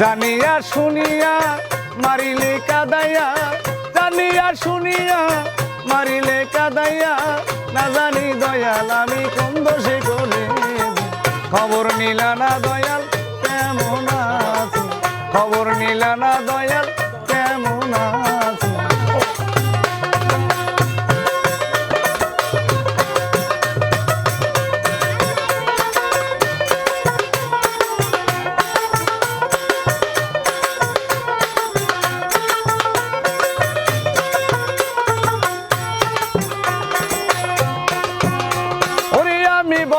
জানিয়া শুনিয়া মারিলে কাদাইয়া, জানিয়া শুনিয়া মারিলে কাদাইয়া, না জানি দয়াল আমি কোন দোষে করে খবর নিলা না দয়াল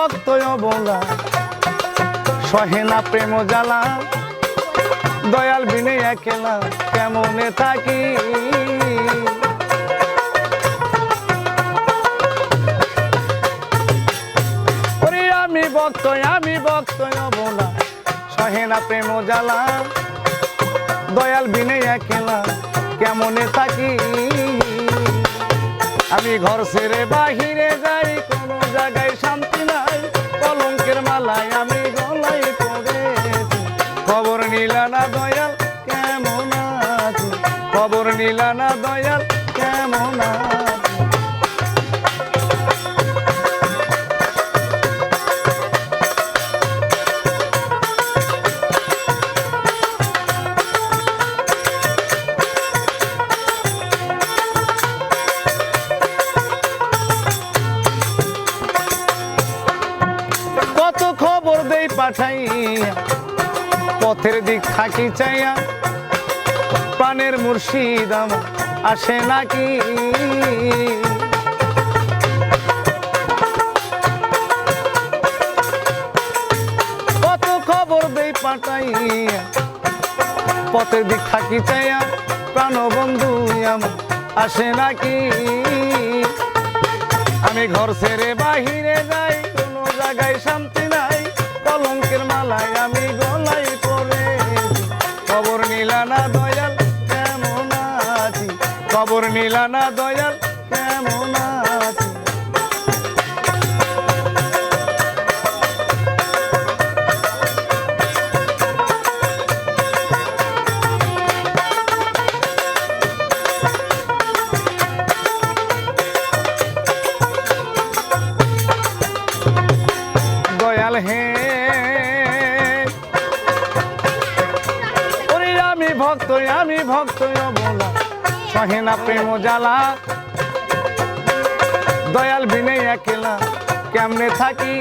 আমি ভক্ত বলা সহেনা প্রেম জ্বালা, দয়াল বিনে একেলা, কেমনে থাকি? আমি ভক্ত আমি ভক্ত বলা সহেনা প্রেম জ্বালা, দয়াল বিনে একেলা, কেমনে থাকি? আমি ঘর ছেড়ে বাহিরে যাই নিলা না দয়াল কেমন কত খবর দেই পাঠাই পথের দিক থাকি চাইয়া প্রাণের মুর্শিদ আমার আসে নাকি? কত খবর দেই পাঠাই পথের দিক থাকি চাইয়া প্রাণ বন্ধু আসে নাকি? আমি ঘর ছেড়ে বাহিরে যাই, কোনো জায়গায় শান্তি নাই খবর নিলা না দয়াল কেমন আছি? দয়াল হে। আমি ভক্ত আমি ভক্ত বলা সহেনা প্রেম জ্বালা। দয়াল বিনে একলা কেমনে থাকি?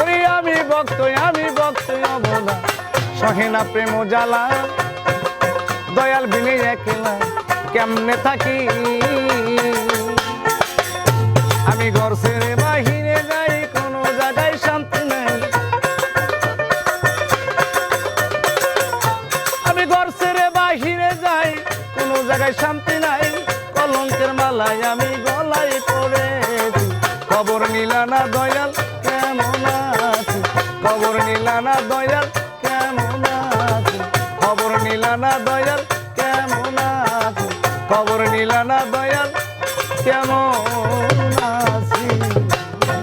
ওরে আমি ভক্ত আমি ভক্ত সহে না প্রেম জ্বালা। দয়াল বিনে একলা কেমনে থাকি? জায়গায় শান্তি নাই, কলঙ্কের মালায় আমি গলায় পড়েছি। খবর নিলা না দয়াল, কেমন আছি? খবর নিলা না দয়াল, কেমন আছি? খবর নিলা না দয়াল, কেমন আছি? খবর নিলা না দয়াল, কেমন